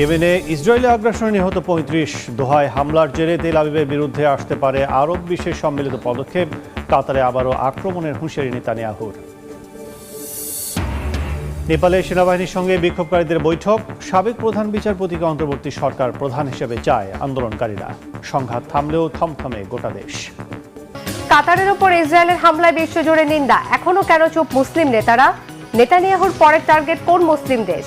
ইয়েমেনে ইসরায়েলি আগ্রাসনে নিহত পঁয়ত্রিশ দোহায় হামলার জেরে তেল আবিবের বিরুদ্ধে আসতে পারে আরব বিশ্বের সম্মিলিত পদক্ষেপ। কাতারে আবারও আক্রমণের হুঁশিয়ারি নেতানিয়াহুর। নেপালে সেনাবাহিনীর সঙ্গে বিক্ষোভকারীদের বৈঠক। সাবেক প্রধান বিচারপতিকে অন্তর্বর্তী সরকার প্রধান হিসেবে চায় আন্দোলনকারীরা। সংঘাত থামলেও থমথমে গোটা দেশ। কাতারের ওপর ইসরায়েলের হামলায় বিশ্বজুড়ে নিন্দা। এখনও কেন চুপ মুসলিম নেতারা? নেতানিয়াহুর পরের টার্গেট কোন মুসলিম দেশ?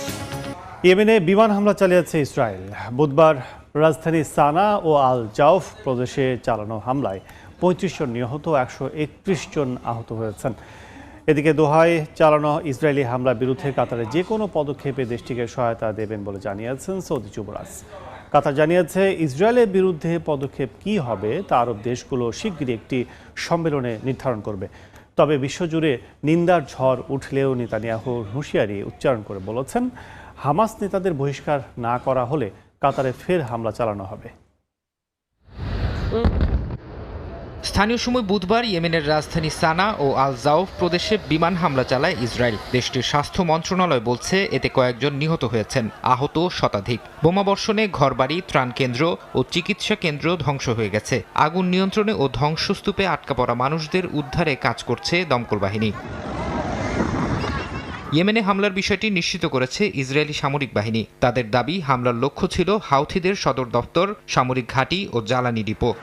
ইয়েমেনে বিমান হামলা চালিয়েছে ইসরায়েল। বুধবার রাজধানী সানা ও আল জাউফ প্রদেশে চালানো হামলায় পঁয়ত্রিশ জন নিহত, একশো একত্রিশ জন আহত হয়েছেন। এদিকে দোহায় চালানো ইসরায়েলি হামলার বিরুদ্ধে কাতারে যে কোনো পদক্ষেপে দেশটিকে সহায়তা দেবেন বলে জানিয়েছেন সৌদি যুবরাজ। কাতার জানিয়েছে, ইসরায়েলের বিরুদ্ধে পদক্ষেপ কি হবে তা আরব দেশগুলো শিগগিরই একটি সম্মেলনে নির্ধারণ করবে। তবে বিশ্বজুড়ে নিন্দার ঝড় উঠলেও নেতানিয়াহুর হুঁশিয়ারি উচ্চারণ করে বলেছেন হামাস নেতাদের বহিষ্কার না করা হলে কাতারে ফের হামলা চালানো হবে। স্থানীয় সময় বুধবার ইয়েমেনের রাজধানী সানা ও আল জাউফ প্রদেশে বিমান হামলা চালায় ইসরায়েল। দেশটির স্বাস্থ্য মন্ত্রণালয় বলছে, এতে কয়েকজন নিহত হয়েছেন, আহত শতাধিক। বোমাবর্ষণে ঘরবাড়ি ত্রাণ কেন্দ্র ও চিকিৎসা কেন্দ্র ধ্বংস হয়ে গেছে। আগুন নিয়ন্ত্রণে ও ধ্বংসস্তূপে আটকা পড়া মানুষদের উদ্ধারে কাজ করছে দমকল বাহিনী। ইয়েমেনে হামলার বিষয়টি নিশ্চিত করেছে ইসরায়েলি সামরিক বাহিনী। তাদের দাবি, হামলার লক্ষ্য ছিল হাউথিদের সদর দপ্তর, সামরিক ঘাঁটি ও জ্বালানি ডিপো।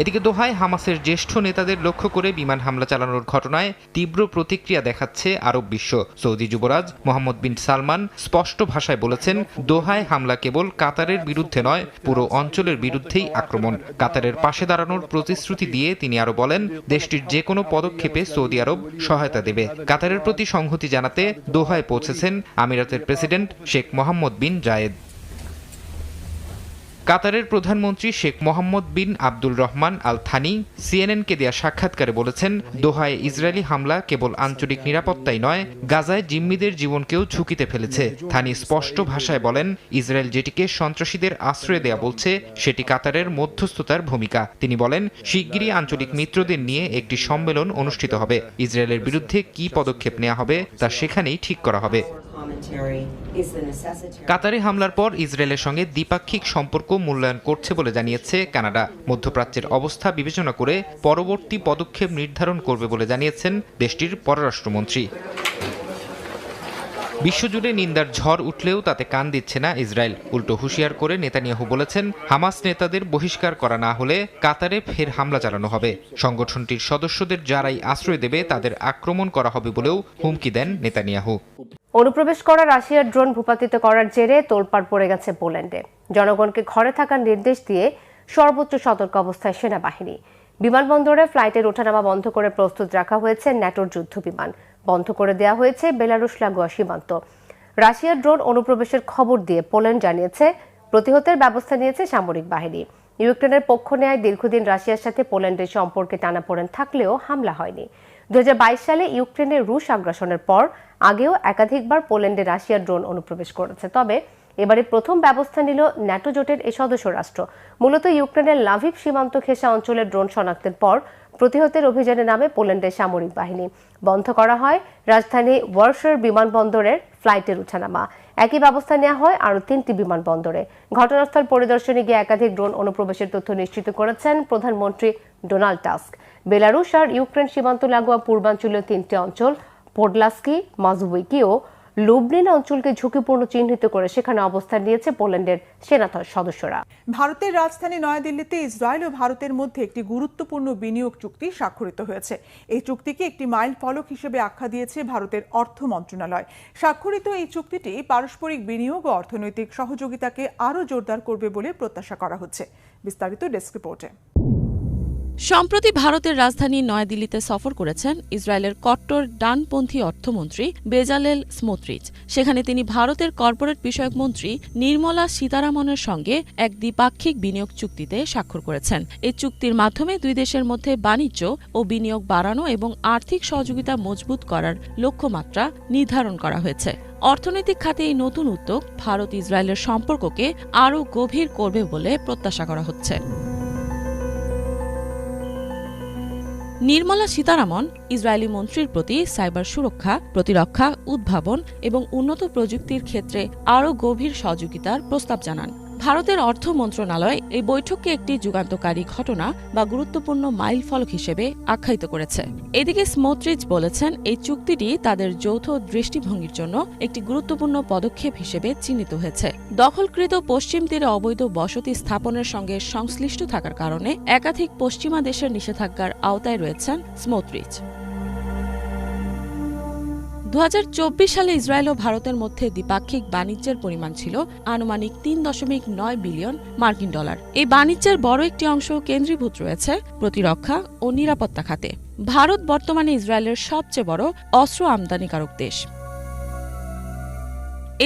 এদিকে দোহায় হামাসের জ্যেষ্ঠ নেতাদের লক্ষ্য করে বিমান হামলা চালানোর ঘটনায় তীব্র প্রতিক্রিয়া দেখাচ্ছে আরব বিশ্ব। সৌদি যুবরাজ মোহাম্মদ বিন সালমান স্পষ্ট ভাষায় বলেছেন, দোহায় হামলা কেবল কাতারের বিরুদ্ধে নয়, পুরো অঞ্চলের বিরুদ্ধেই আক্রমণ। কাতারের পাশে দাঁড়ানোর প্রতিশ্রুতি দিয়ে তিনি আরও বলেন, দেশটির যে কোনো পদক্ষেপে সৌদি আরব সহায়তা দেবে। কাতারের প্রতি সংহতি জানাতে দোহায় পৌঁছেছেন আমিরাতের president Sheikh Mohammed bin Zayed. কাতারের প্রধানমন্ত্রী Sheikh Mohammed bin Abdul Rahman Al Thani সিএনএনকে দেয়া সাক্ষাৎকারে বলেছেন, দোহায় ইসরায়েলি হামলা কেবল আঞ্চলিক নিরাপত্তাই নয়, গাজায় জিম্মিদের জীবনকেও ঝুঁকিতে ফেলেছে। থানি স্পষ্ট ভাষায় বলেন, ইসরায়েল যেটিকে সন্ত্রাসীদের আশ্রয় দেয়া বলছে, সেটি কাতারের মধ্যস্থতার ভূমিকা। তিনি বলেন, শিগগিরই আঞ্চলিক মিত্রদের নিয়ে একটি সম্মেলন অনুষ্ঠিত হবে। ইসরায়েলের বিরুদ্ধে কি পদক্ষেপ নেওয়া হবে, তা সেখানেই ঠিক করা হবে। কাতারে হামলার পর ইসরায়েলের সঙ্গে দ্বিপাক্ষিক সম্পর্ক মূল্যায়ন করছে বলে জানিয়েছে কানাডা। মধ্যপ্রাচ্যের অবস্থা বিবেচনা করে পরবর্তী পদক্ষেপ নির্ধারণ করবে বলে জানিয়েছেন দেশটির পররাষ্ট্রমন্ত্রী। বিশ্বজুড়ে নিন্দার ঝড় উঠলেও তাতে কান দিচ্ছে না ইসরায়েল। উল্টো হুঁশিয়ার করে নেতানিয়াহু বলেছেন, হামাস নেতাদের বহিষ্কার করা না হলে কাতারে ফের হামলা চালানো হবে। সংগঠনটির সদস্যদের যারাই আশ্রয় দেবে, তাদের আক্রমণ করা হবে বলেও হুমকি দেন নেতানিয়াহু। অনুপ্রবেশ করা রাশিয়ার ড্রোন ভূপাতিত করার জেরে তোলপাড় পড়ে গেছে পোল্যান্ডে। জনগণকে ঘরে থাকার নির্দেশ দিয়ে সর্বোচ্চ সতর্ক অবস্থায় সেনাবাহিনী। বিমানবন্দরে ফ্লাইটের ওঠানামা বন্ধ করে প্রস্তুত রাখা হয়েছে ন্যাটোর যুদ্ধ বিমান বন্ধ করে দেওয়া হয়েছে বেলারুশ লাগোয়া সীমান্ত। রাশিয়ার ড্রোন অনুপ্রবেশের খবর দিয়ে পোল্যান্ড জানিয়েছে, প্রতিহতের ব্যবস্থা নিয়েছে সামরিক বাহিনী। ইউক্রেনের পক্ষ নেয় দীর্ঘদিন রাশিয়ার সাথে পোল্যান্ডের সম্পর্কে টানাপোড়েন থাকলেও হামলা হয়নি। দু সালে ইউক্রেনের রুশ আগ্রাসনের পর আগেও একাধিকবার পোল্যান্ডে রাশিয়ার ড্রোন অনুপ্রবেশ করেছে। তবে এবারে প্রথম ব্যবস্থা নিল ন্যাটো জোটের এই সদস্য রাষ্ট্র। মূলত ইউক্রেনের লাভিভ সীমান্ত ঘেঁষা অঞ্চলের ড্রোন শনাক্তের পর প্রতিহতের অভিযানে নামে পোল্যান্ডের সামরিক বাহিনী। বন্ধ করা হয় রাজধানী ওয়ার্সার বিমানবন্দরের ফ্লাইটের উঠানামা। একই ব্যবস্থা নেওয়া হয় আরও তিনটি বিমানবন্দরে। ঘটনাস্থল পরিদর্শনে গিয়ে একাধিক ড্রোন অনুপ্রবেশের তথ্য নিশ্চিত করেছেন প্রধানমন্ত্রী ডোনাল্ড টাস্ক। বেলারুশ আর ইউক্রেন সীমান্ত লাগোয়া পূর্বাঞ্চলীয় তিনটি অঞ্চল, পোডলাস্কি মাজুইকি ও লুবলিন অঞ্চলকে ঝুঁকিপূর্ণ চিহ্নিত করে সেখানে অবস্থান নিয়েছে পোল্যান্ডের সেনা সদস্যরা। ভারতের রাজধানী নয়াদিল্লিতে ইসরায়েল ও ভারতের মধ্যে একটি গুরুত্বপূর্ণ বিনিয়োগ চুক্তি স্বাক্ষরিত হয়েছে। এই চুক্তিকে একটি মাইল ফলক হিসেবে আখ্যা দিয়েছে ভারতের অর্থ মন্ত্রণালয়। স্বাক্ষরিত এই চুক্তিটি পারস্পরিক বিনিয়োগ ও অর্থনৈতিক সহযোগিতাকে আরও জোরদার করবে বলে প্রত্যাশা করা হচ্ছে। বিস্তারিত ডেস্ক রিপোর্টে। সম্প্রতি ভারতের রাজধানী নয়াদিল্লিতে সফর করেছেন ইসরায়েলের কট্টর ডানপন্থী অর্থমন্ত্রী বেজালেল স্মোত্রিচ। সেখানে তিনি ভারতের কর্পোরেট বিষয়ক মন্ত্রী নির্মলা সীতারামনের সঙ্গে এক দ্বিপাক্ষিক বিনিয়োগ চুক্তিতে স্বাক্ষর করেছেন। এই চুক্তির মাধ্যমে দুই দেশের মধ্যে বাণিজ্য ও বিনিয়োগ বাড়ানো এবং আর্থিক সহযোগিতা মজবুত করার লক্ষ্যমাত্রা নির্ধারণ করা হয়েছে। অর্থনৈতিক খাতে এই নতুন উদ্যোগ ভারত ইসরায়েলের সম্পর্ককে আরও গভীর করবে বলে প্রত্যাশা করা হচ্ছে। নির্মলা সীতারামন ইসরায়েলি মন্ত্রীর প্রতি সাইবার সুরক্ষা, প্রতিরক্ষা, উদ্ভাবন এবং উন্নত প্রযুক্তির ক্ষেত্রে আরও গভীর সহযোগিতার প্রস্তাব জানান। ভারতের অর্থ মন্ত্রণালয় এই বৈঠককে একটি যুগান্তকারী ঘটনা বা গুরুত্বপূর্ণ মাইল ফলক হিসেবে আখ্যায়িত করেছে। এদিকে স্মোত্রিচ বলেছেন, এই চুক্তিটি তাদের যৌথ দৃষ্টিভঙ্গির জন্য একটি গুরুত্বপূর্ণ পদক্ষেপ হিসেবে চিহ্নিত হয়েছে। দখলকৃত পশ্চিম তীরে অবৈধ বসতি স্থাপনের সঙ্গে সংশ্লিষ্ট থাকার কারণে একাধিক পশ্চিমা দেশের নিষেধাজ্ঞার আওতায় রয়েছেন স্মোত্রিচ। দু হাজার চব্বিশ সালে ইসরায়েল ও ভারতের মধ্যে দ্বিপাক্ষিক বাণিজ্যের পরিমাণ ছিল আনুমানিক তিন দশমিক নয় বিলিয়ন মার্কিন ডলার। এই বাণিজ্যের বড় একটি অংশ কেন্দ্রীভূত রয়েছে প্রতিরক্ষা ও নিরাপত্তা খাতে। ভারত বর্তমানে ইসরায়েলের সবচেয়ে বড় অস্ত্র আমদানিকারক দেশ।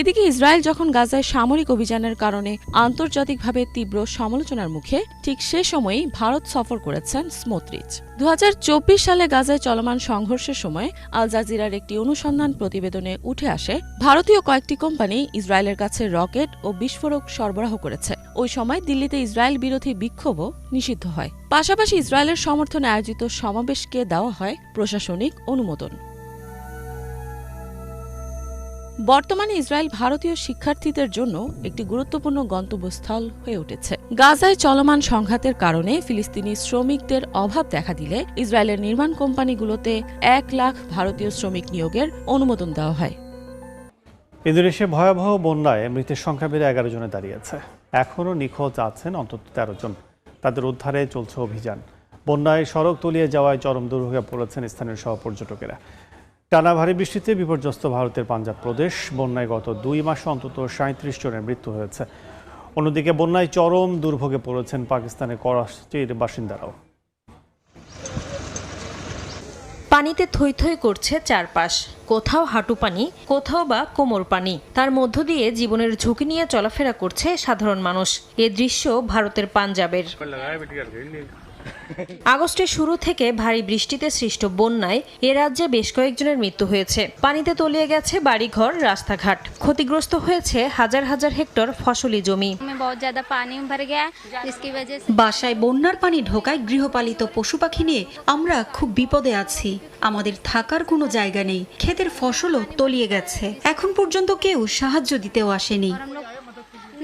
এদিকে ইসরায়েল যখন গাজায় সামরিক অভিযানের কারণে আন্তর্জাতিকভাবে তীব্র সমালোচনার মুখে, ঠিক সে সময়েই ভারত সফর করেছেন স্মোত্রিচ। দু সালে গাজায় চলমান সংঘর্ষের সময় আল জাজিরার একটি অনুসন্ধান প্রতিবেদনে উঠে আসে, ভারতীয় কয়েকটি কোম্পানি ইসরায়েলের কাছে রকেট ও বিস্ফোরক সরবরাহ করেছে। ওই সময় দিল্লিতে ইসরায়েল বিরোধী বিক্ষোভও নিষিদ্ধ হয়। পাশাপাশি ইসরায়েলের সমর্থনে আয়োজিত সমাবেশকে দেওয়া হয় প্রশাসনিক অনুমোদন। বর্তমানে ইসরায়েল ভারতীয় শিক্ষার্থীদের জন্য একটি গুরুত্বপূর্ণ গন্তব্যস্থল হয়ে উঠেছে। গাজায় চলমান সংঘাতের কারণে ফিলিস্তিনি শ্রমিকদের অভাব দেখা দিলে ইসরায়েলের নির্মাণ কোম্পানিগুলোতে এক লাখ ভারতীয় শ্রমিক নিয়োগের অনুমোদন দেওয়া হয়। ইন্দোনেশিয়া ভয়াবহ বন্যায় মৃতের সংখ্যা বেড়ে এগারো জনে দাঁড়িয়েছে এখনও নিখোঁজ আছেন অন্তত তেরো জন। তাদের উদ্ধারে চলছে অভিযান। বন্যায় সড়ক তলিয়ে যাওয়ায় চরম দুর্ভোগে পড়েছেন স্থানীয় সহ পর্যটকেরা টানা ভারী বৃষ্টিতে বিপর্যস্ত ভারতের পাঞ্জাব প্রদেশ। বন্যায় গত দুই মাসে অন্তত সাঁত্রিশ জনের মৃত্যু হয়েছে। অন্যদিকে বন্যায় চরম দুর্ভোগে পড়েছেন পাকিস্তানের করাচির বাসিন্দারাও। পানিতে থই থই করছে চারপাশ। কোথাও হাঁটু পানি, কোথাও বা কোমর পানি। তার মধ্য দিয়ে জীবনের ঝুঁকি নিয়ে চলাফেরা করছে সাধারণ মানুষ। এ দৃশ্য ভারতের পাঞ্জাবের। আগস্টের শুরু থেকে ভারী বৃষ্টিতে সৃষ্ট বন্যায় এ রাজ্যে বেশ কয়েকজনের মৃত্যু হয়েছে। পানিতে তলিয়ে গেছে বাড়িঘর রাস্তাঘাট। ক্ষতিগ্রস্ত হয়েছে হাজার হাজার হেক্টর ফসলি জমি। বাসায় বন্যার পানি ঢোকায় গৃহপালিত পশু পাখি নিয়ে আমরা খুব বিপদে আছি। আমাদের থাকার কোনো জায়গা নেই। ক্ষেতের ফসলও তলিয়ে গেছে। এখন পর্যন্ত কেউ সাহায্য দিতেও আসেনি।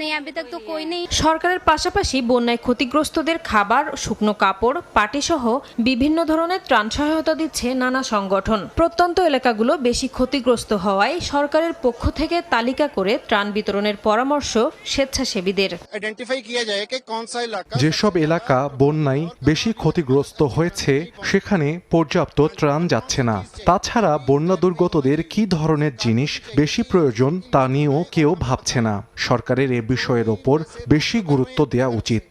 हम लोग नहीं अभी तक तो कोई नहीं সরকারের পাশাপাশি বন্যায় ক্ষতিগ্রস্তদের খাবার শুকনো কাপড় পাটি সহ বিভিন্ন ধরনের ত্রাণ সহায়তা দিচ্ছে নানা সংগঠন প্রত্যন্ত এলাকাগুলো বেশি ক্ষতিগ্রস্ত হওয়ায় সরকারের পক্ষ থেকে তালিকা করে ত্রাণ বিতরণের পরামর্শ স্বেচ্ছাসেবীদের आइडेंटिफाई किया जाए कि कौन सा इलाका যেসব এলাকা বন্যায় বেশি ক্ষতিগ্রস্ত হয়েছে সেখানে পর্যাপ্ত ত্রাণ যাচ্ছে না তাছাড়া বন্যা দুর্গতদের কী ধরনের জিনিস বেশি প্রয়োজন তা নিয়েও কেউ ভাবছে না সরকারের এ বিষয়ের ওপর বেশি গুরুত্ব দেওয়া উচিত।